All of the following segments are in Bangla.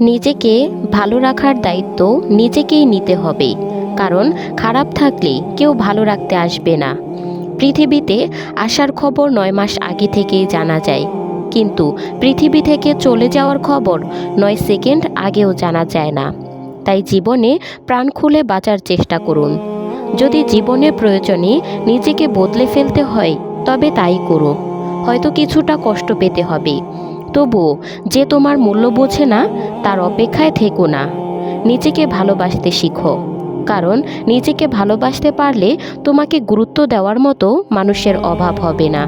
নিজেকে ভালো রাখার দায়িত্ব নিজেকেই নিতে হবে, কারণ খারাপ থাকলে কেউ ভালো রাখতে আসবে না। পৃথিবীতে আসার খবর নয় মাস আগে থেকেই জানা যায়, কিন্তু পৃথিবী থেকে চলে যাওয়ার খবর নয় সেকেন্ড আগেও জানা যায় না। তাই জীবনে প্রাণ খুলে বাঁচার চেষ্টা করুন। যদি জীবনের প্রয়োজনে নিজেকে বদলে ফেলতে হয়, তবে তাই করো হয়তো কিছুটা কষ্ট পেতে হবে। তবুও যে তোমার মূল্য বোঝে না, তার অপেক্ষায় থেকো না। নিজেকে ভালোবাসতে শিখো। কারণ নিজেকে ভালোবাসতে পারলে তোমাকে গুরুত্ব দেওয়ার মতো মানুষের অভাব হবে না।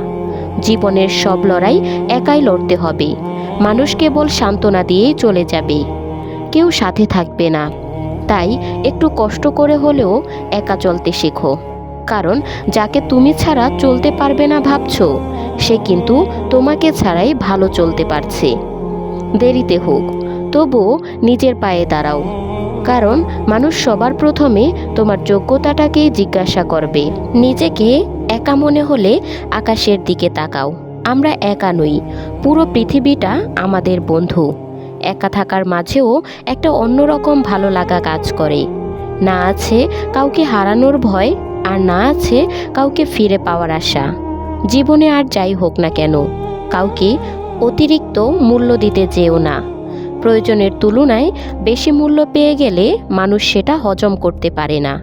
জীবনের সব লড়াই একাই লড়তে হবে। মানুষ কেবল সান্ত্বনা দিয়েই চলে যাবে। কেউ সাথে থাকবে না। তাই একটু কষ্ট করে হলেও একা চলতে শেখো। কারণ যাকে তুমি ছাড়া চলতে পারবে না ভাবছ, সে কিন্তু তোমাকে ছাড়াই ভালো চলতে পারছে। দেরিতে হোক, তবুও নিজের পায়ে দাঁড়াও, কারণ মানুষ সবার প্রথমে তোমার যোগ্যতাটাকেই জিজ্ঞাসা করবে। নিজেকে একা মনে হলে আকাশের দিকে তাকাও। আমরা একা নই, পুরো পৃথিবীটা আমাদের বন্ধু। একা থাকার মাঝেও একটা অন্যরকম ভালো লাগা কাজ করে। না আছে কাউকে হারানোর ভয় আর না আছে কাউকে ফিরে পাওয়ার আশা। জীবনে আর যাই হোক না কেন, কাউকে অতিরিক্ত মূল্য দিতে যেও না। প্রয়োজনের তুলনায় বেশি মূল্য পেয়ে গেলে মানুষ সেটা হজম করতে পারে না।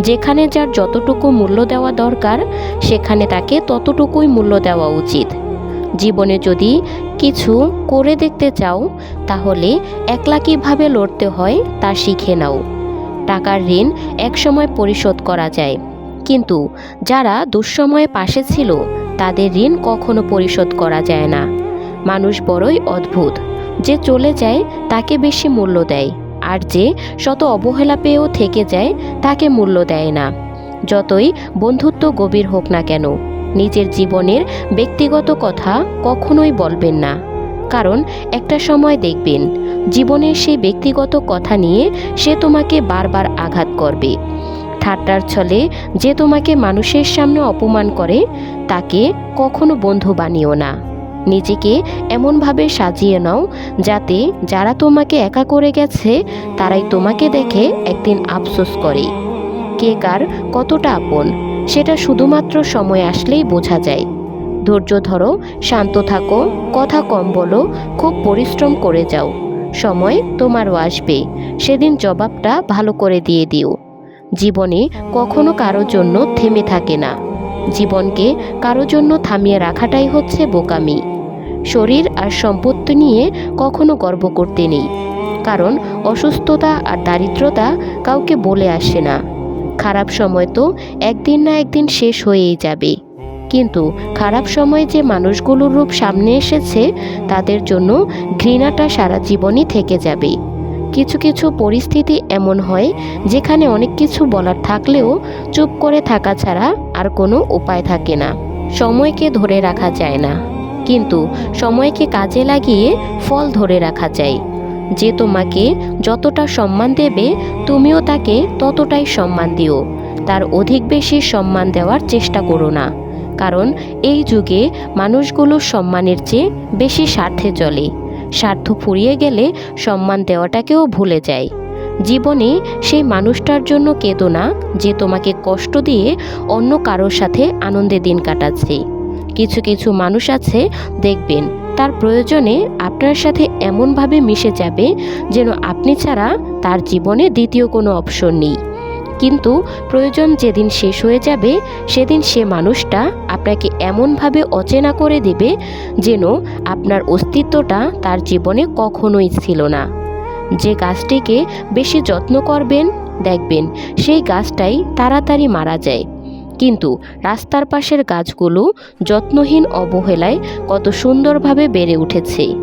যেখানে যার যতটুকু মূল্য দেওয়া দরকার, সেখানে তাকে ততটুকুই মূল্য দেওয়া উচিত। জীবনে যদি কিছু করে দেখতে চাও, তাহলে একলা কীভাবে লড়তে হয় তা শিখে নাও। টাকার ঋণ একসময় পরিশোধ করা যায়। কিন্তু যারা দুঃসময়ে পাশে ছিল, তাদের ঋণ কখনো পরিশোধ করা যায় না। মানুষ বড়ই অদ্ভুত, যে চলে যায় তাকে বেশি মূল্য দেয়, আর যে শত অবহেলা পেয়েও থেকে যায় তাকে মূল্য দেয় না। যতই বন্ধুত্ব গভীর হোক না কেন, নিজের জীবনের ব্যক্তিগত কথা কখনোই বলবেন না। কারণ একটা সময় দেখবেন, জীবনের সেই ব্যক্তিগত কথা নিয়ে সে তোমাকে বারবার আঘাত করবে। ঠাট্টার ছলে যে তোমাকে মানুষের সামনে অপমান করে, তাকে কখনো বন্ধু বানিও না। নিজেকে এমনভাবে সাজিয়ে নাও যাতে যারা তোমাকে একা করে গেছে, তারাই তোমাকে দেখে একদিন আফসোস করে। কে কার কতটা আপন, সেটা শুধুমাত্র সময় আসলেই বোঝা যায়। ধৈর্য ধরো, শান্ত থাকো, কথা কম বলো, খুব পরিশ্রম করে যাও। সময় তোমারও আসবে। সেদিন জবাবটা ভালো করে দিয়ে দিও। জীবনে কখনো কারও জন্য থেমে থাকে না। জীবনকে কারও জন্য থামিয়ে রাখাটাই হচ্ছে বোকামি। শরীর আর সম্পত্তি নিয়ে কখনো গর্ব করতে নেই। কারণ অসুস্থতা আর দারিদ্রতা কাউকে বলে আসে না। খারাপ সময় তো একদিন না একদিন শেষ হয়েই যাবে। কিন্তু খারাপ সময়ে যে মানুষগুলোর রূপ সামনে এসেছে, তাদের জন্য ঘৃণাটা সারা জীবনই থেকে যাবে। কিছু কিছু পরিস্থিতি এমন হয় যেখানে অনেক কিছু বলার থাকলেও চুপ করে থাকা ছাড়া আর কোনো উপায় থাকে না। সময়কে ধরে রাখা যায় না। কিন্তু সময়কে কাজে লাগিয়ে ফল ধরে রাখা যায়। যে তোমাকে যতটা সম্মান দেবে, তুমিও তাকে ততটাই সম্মান দিও। তার অধিক বেশি সম্মান দেওয়ার চেষ্টা করো না। কারণ এই যুগে মানুষগুলো সম্মানের চেয়ে বেশি স্বার্থে চলে। স্বার্থ ফুরিয়ে গেলে সম্মান দেওয়াটাকেও ভুলে যায়। জীবনে সেই মানুষটার জন্য কেঁদো না যে তোমাকে কষ্ট দিয়ে অন্য কারোর সাথে আনন্দে দিন কাটাচ্ছে। কিছু কিছু মানুষ আছে, দেখবেন, তার প্রয়োজনে আপনার সাথে এমনভাবে মিশে যাবে যেন আপনি ছাড়া তার জীবনে দ্বিতীয় কোনো অপশন নেই। কিন্তু প্রয়োজন যেদিন শেষ হয়ে যাবে, সেদিন সে মানুষটা আপনাকে এমনভাবে অচেনা করে দেবে যেন আপনার অস্তিত্বটা তার জীবনে কখনোই ছিল না। যে গাছটিকে বেশি যত্ন করবেন, দেখবেন সেই গাছটাই তাড়াতাড়ি মারা যায়। কিন্তু রাস্তার পাশের গাছগুলো যত্নহীন অবহেলায় কত সুন্দরভাবে বেড়ে উঠেছে।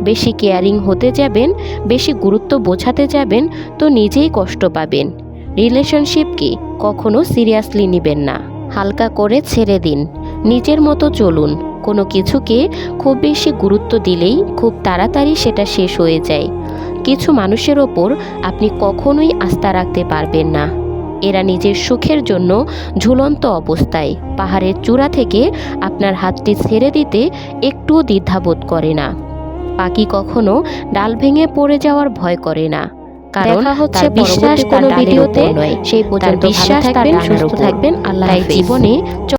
বেশি কেয়ারিং হতে যাবেন, বেশি গুরুত্ব বোঝাতে যাবেন, তো নিজেই কষ্ট পাবেন। রিলেশনশিপকে কখনো সিরিয়াসলি নেবেন না। হালকা করে ছেড়ে দিন। নিজের মতো চলুন। কোনো কিছুকে খুব বেশি গুরুত্ব দিলেই খুব তাড়াতাড়ি সেটা শেষ হয়ে যায়। কিছু মানুষের ওপর আপনি কখনোই আস্থা রাখতে পারবেন না। এরা নিজের সুখের জন্য ঝুলন্ত অবস্থায়। পাহাড়ের চূড়া থেকে আপনার হাতটি ছেড়ে দিতে একটুও দ্বিধাবোধ করে না। পাখি কখনো ডাল ভেঙে পড়ে যাওয়ার ভয় করে না। কারণ দেখা হচ্ছে বিশ্বাস কোনো ভিডিওতে সেই পর্যন্ত বিশ্বাস থাকবেন সুস্থ থাকবেন। আল্লাহ জীবনে